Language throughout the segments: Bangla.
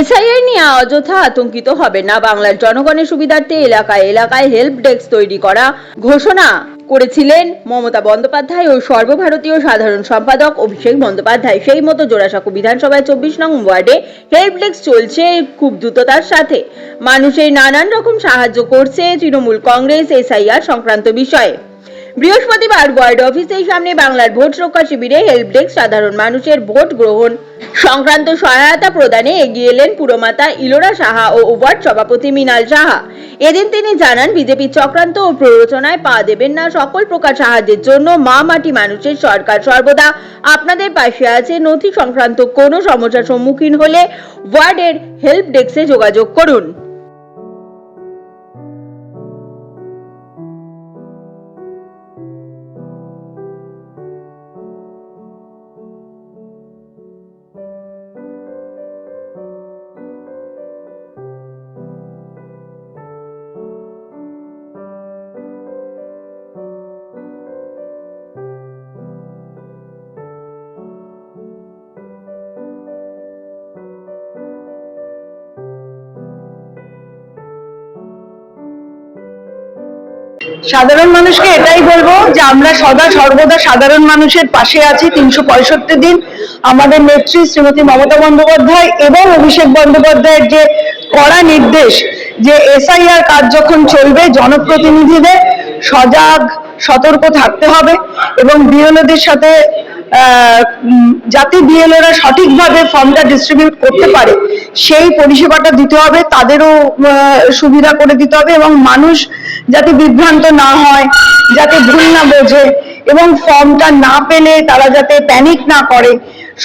এসআইআর নিয়ে অযথা আতঙ্কিত হবে না বাংলার জনগণের সুবিধার্থে এলাকায় এলাকায় হেল্প ডেস্ক তৈরি করা ঘোষণা করেছিলেন মমতা বন্দ্যোপাধ্যায় ও সর্বভারতীয় সাধারণ সম্পাদক অভিষেক বন্দ্যোপাধ্যায়। সেই মতো জোড়াসাঁকো বিধানসভায় চব্বিশ নং ওয়ার্ডে হেল্প ডেস্ক চলছে খুব দ্রুততার সাথে। মানুষের নানান রকম সাহায্য করছে তৃণমূল কংগ্রেস এসআইআর সংক্রান্ত বিষয়ে। বৃহস্পতিবার ওয়ার্ড অফিসের সামনে বাংলার ভোট রক্ষা শিবিরে হেল্প ডেস্ক সাধারণ মানুষের ভোট গ্রহণ। সংক্রান্ত সহায়তা প্রদানে এগিয়ে এলেন পুরমাতা ইলোরা সাহা ও ওয়ার্ড সভাপতি মিনাল সাহা। এদিন তিনি জানান, বিজেপি চক্রান্ত ও প্ররোচনায় পা দেবেন না সকল প্রকার সাহায্যের জন্য মা মাটি মানুষের সরকার সর্বদা। আপনাদের পাশে আছে নথি সংক্রান্ত কোনো সমস্যার সম্মুখীন হলে ওয়ার্ডের হেল্প ডেস্কে যোগাযোগ করুন। সাধারণ মানুষকে এটাই বলব যে আমরা সদা সর্বদা সাধারণ মানুষের পাশে আছি তিনশো পঁয়ষট্টি দিন। আমাদের নেত্রী শ্রীমতী মমতা বন্দ্যোপাধ্যায় এবং অভিষেক বন্দ্যোপাধ্যায়ের যে কড়া নির্দেশ, যে এসআইআর কাজ যখন চলবে জনপ্রতিনিধিদের সজাগ, সতর্ক থাকতে হবে এবং বিএলওদের সাথে যাতে বিএলওরা সঠিকভাবে ফর্মটা ডিস্ট্রিবিউট করতে পারে, সেই পরিষেবাটা দিতে হবে, তাদেরও সুবিধা করে দিতে হবে এবং মানুষ যাতে বিভ্রান্ত না হয়, যাতে ভুল না বোঝে এবং ফর্মটা না পেলে তারা যাতে প্যানিক না করে।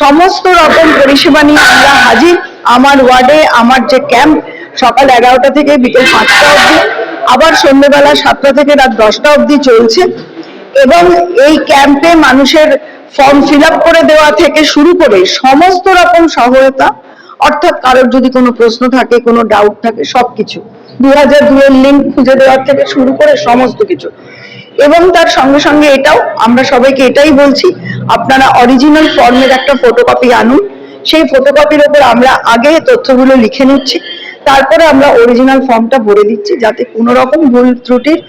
সমস্ত রকম পরিষেবা নিয়ে আমরা হাজির। আমার ওয়ার্ডে, আমার যে ক্যাম্প, সকাল এগারোটা থেকে বিকেল পাঁচটা অবধি, আবার সন্ধ্যেবেলা সাতটা থেকে রাত দশটা অবধি চলছে। এবং এই ক্যাম্পে মানুষের ফর্ম ফিল করে দেওয়া থেকে শুরু করে সমস্ত রকম সহায়তা, অর্থাৎ কারোর যদি কোনো প্রশ্ন থাকে, কোনো ডাউট থাকে, সবকিছু। দু হাজার দুয়ের লিঙ্ক খুঁজে দেওয়ার থেকে শুরু করে সমস্ত কিছু। এবং তার সঙ্গে সঙ্গে এটাও, আমরা সবাইকে এটাই বলছি, আপনারা অরিজিনাল ফর্মের একটা ফটোকপি আনুন। সেই ফটোকপির ওপর আমরা আগে তথ্যগুলো লিখে নিচ্ছি। তারপরে আমরা অরিজিনাল ফর্মটা ভরে দিচ্ছি যাতে কোনো রকম ভুল ত্রুটির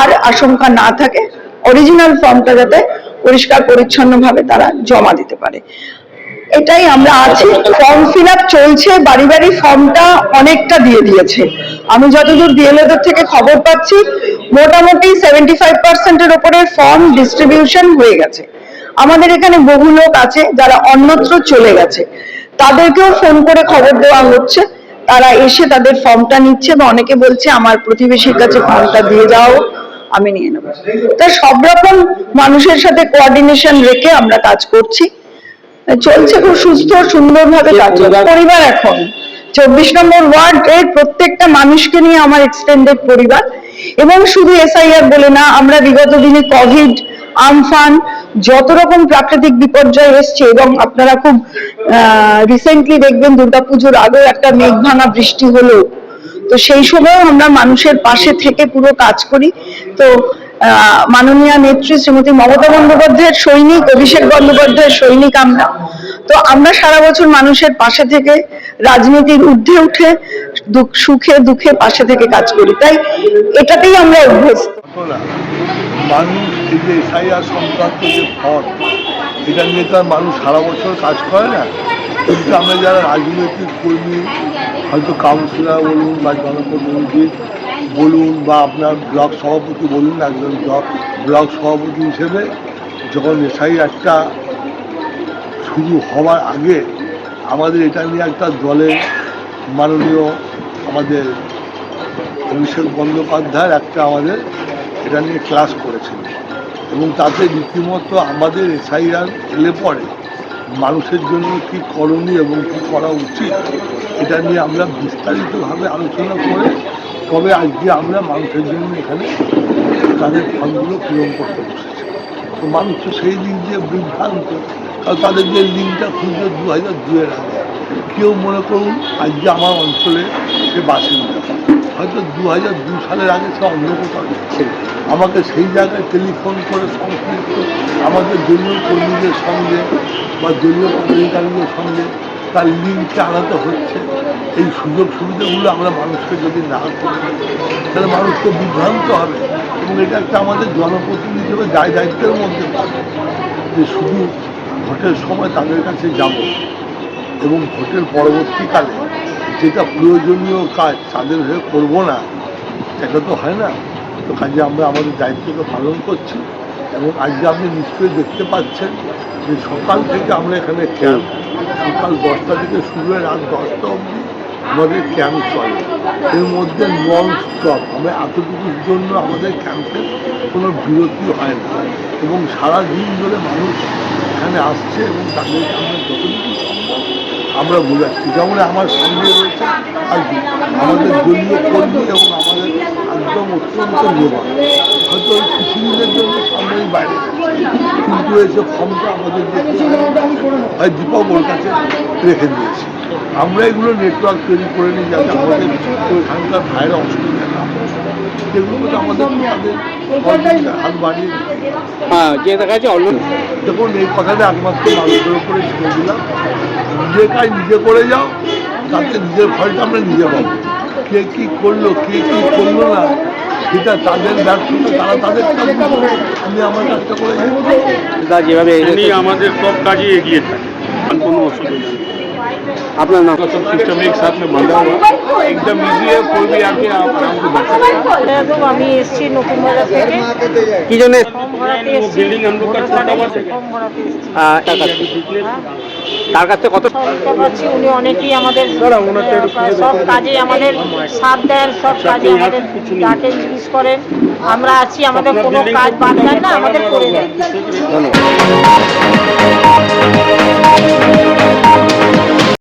আর আশঙ্কা না থাকে। অরিজিনাল ফর্মটা যাতে পরিষ্কার পরিচ্ছন্ন ভাবে তারা জমা দিতে পারে। এটাই আমরা আছি। ফর্ম ফিল চলছে। বাড়ি বাড়ি ফর্মটা অনেকটা দিয়ে দিয়েছে। আমি যতদূর ডিএলএদের থেকে খবর পাচ্ছি, মোটামুটি সেভেন্টি ফাইভ পার্সেন্টের ওপরে ফর্ম ডিস্ট্রিবিউশন হয়ে গেছে। আমাদের এখানে বহু লোক আছে যারা অন্যত্র চলে গেছে। তাদেরকেও ফোন করে খবর দেওয়া হচ্ছে। তারা এসে তাদের ফর্মটা নিচ্ছে বা অনেকে বলছে, আমার প্রতিবেশীর কাছে ফর্মটা দিয়ে যাও আমি নিয়ে নেব। তা সব রকম মানুষের সাথে কোঅর্ডিনেশন রেখে আমরা কাজ করছি। চলছে খুব সুস্থ সুন্দরভাবে কাজ পরিবার এখন। চব্বিশ নম্বর ওয়ার্ড এর প্রত্যেকটা মানুষকে নিয়ে আমার এক্সটেন্ডেড পরিবার। এবং শুধু এসআইআর বলে না আমরা বিগত দিনে কোভিড আমফান যত রকম প্রাকৃতিক বিপর্যয় এসছে এবং আপনারা খুব রিসেন্টলি দেখবেন দুর্গাপুজোর আগেও একটা মেঘ ভাঙা বৃষ্টি হলো। তো সেই সময় আমরা মানুষের পাশে থেকে পুরো কাজ করি। তো মাননীয় নেত্রী শ্রীমতী মমতা বন্দ্যোপাধ্যায়ের সৈনিক, অভিষেক বন্দ্যোপাধ্যায়ের সৈনিক আমরা। তো আমরা সারা বছর মানুষের পাশে থেকে, রাজনীতির ঊর্ধ্বে উঠে সুখে, দুঃখে পাশে থেকে কাজ করি। তাই এটাতেই আমরা অভ্যস্ত। মানুষ এই যে সংক্রান্ত যে এটা নিয়ে তো মানুষ সারা বছর কাজ করে না। কিন্তু আমরা যারা রাজনৈতিক কর্মী, হয়তো কাউন্সিলর বলুন বা জনপ্রতিনিধি বলুন বা আপনার ব্লক সভাপতি বলুন, একজন ব্লক সভাপতি হিসেবে যখন এসআইআরটা শুরু হওয়ার আগে আমাদের এটা নিয়ে একটা দলের মাননীয় আমাদের অভিষেক বন্দ্যোপাধ্যায়ের একটা আমাদের এটা নিয়ে ক্লাস করেছিল। এবং তাতে রীতিমতো আমাদের এসআইআর এলে পরে মানুষের জন্য কি করণীয় এবং কী করা উচিত, এটা নিয়ে আমরা বিস্তারিতভাবে আলোচনা করে তবে আজকে আমরা মানুষের জন্য এখানে তাদের ফর্মগুলো পূরণ করতে বসেছি। তো মানুষ তো সেই দিক দিয়ে বিভ্রান্ত, কারণ তাদের যে লিঙ্কটা খুঁজবে দু হাজার দুয়ের আগে। কেউ মনে করুন, আজকে আমার অঞ্চলে সে বাসিন্দা। হয়তো দু হাজার দু সালের আগে সে অন্য কোথাও ছিল আমাকে সেই জায়গায় টেলিফোন করে সংশ্লিষ্ট আমাদের দলীয় কর্মীদের সঙ্গে বা দলীয় পদাধিকারীদের সঙ্গে তার লিঙ্কটা আলাদা হচ্ছে। এই সুযোগ সুবিধাগুলো আমরা মানুষকে যদি না করি, তাহলে মানুষ তো বিভ্রান্ত হবে এবং এটা একটা আমাদের জনপ্রতিনিধি হিসেবে দায় দায়িত্বের মধ্যে পড়ে যে শুধু ভোটের সময় তাদের কাছে যাব এবং ভোটের পরবর্তীকালে যেটা প্রয়োজনীয় কাজ তাদের হয়ে করব না, এটা তো হয় না। তো কাজে আমরা আমাদের দায়িত্বকে পালন করছি এবং আজকে আপনি নিশ্চয়ই দেখতে পাচ্ছেন যে সকাল থেকে আমরা এখানে ক্যাম্প সকাল দশটা থেকে শুরু হয়ে রাত দশটা অবধি আমাদের ক্যাম্প চলে। এর মধ্যে নন স্টপ আমরা এতটুকুর জন্য আমাদের ক্যাম্পের কোনো বিরতি হয় না। এবং সারা দিন ধরে মানুষ এখানে আসছে এবং তাদেরকে আমরা যতটুকু আমরা বোঝাচ্ছি যেমন আমার সামনে রয়েছে আর আমাদের দলীয় কর্মী এবং আমাদের একদম অত্যন্ত নেওয়া হয়তো ওই কিছু দিনের জন্য সামনেই বাইরে। কিন্তু এসে ফর্মটা আমাদের হয় দীপাবলির কাছে রেখে দিয়েছি। আমরা এগুলো নেটওয়ার্ক তৈরি করে নিই যাতে আমাদের ওইখানকার ভাইরা অসুবিধা আমাদের হ্যাঁ যে দেখা দেখুন নিজে কাজ নিজে করে যাও তাতে নিজের ফলটা আমরা নিজে পাবো। কে কী করল কে কী করল না তাদের তারা আমি আমার কাজটা করে যেভাবে আমাদের সব কাজে এগিয়ে থাকে কোনো অসুবিধা নেই। আপনার নাম सब सिस्टम एक साथ में बंधा हुआ एकदम इजी है कोई भी आके आप आराम से बैठ सकते हैं একদম আমি এসেছি নতুন বাজার থেকে কি জন্য ফর্ম ভরাতে वो এসেছি बिल्डिंग हम लोग का छोटा हुआ था ফর্ম ভরাতে এসেছি আহ, তার কাছ থেকে- তার কাছ থেকে কত সহায়তা পাচ্ছি উনি অনেকেই আমাদের সব কাজে আমাদের সাথ দেন সব কাজে আমাদের ডাকেন জিজ্ঞেস করেন আমরা আছি আমাদের কোনো কাজ বাদ দেন না আমাদের করে দেন ধন্যবাদ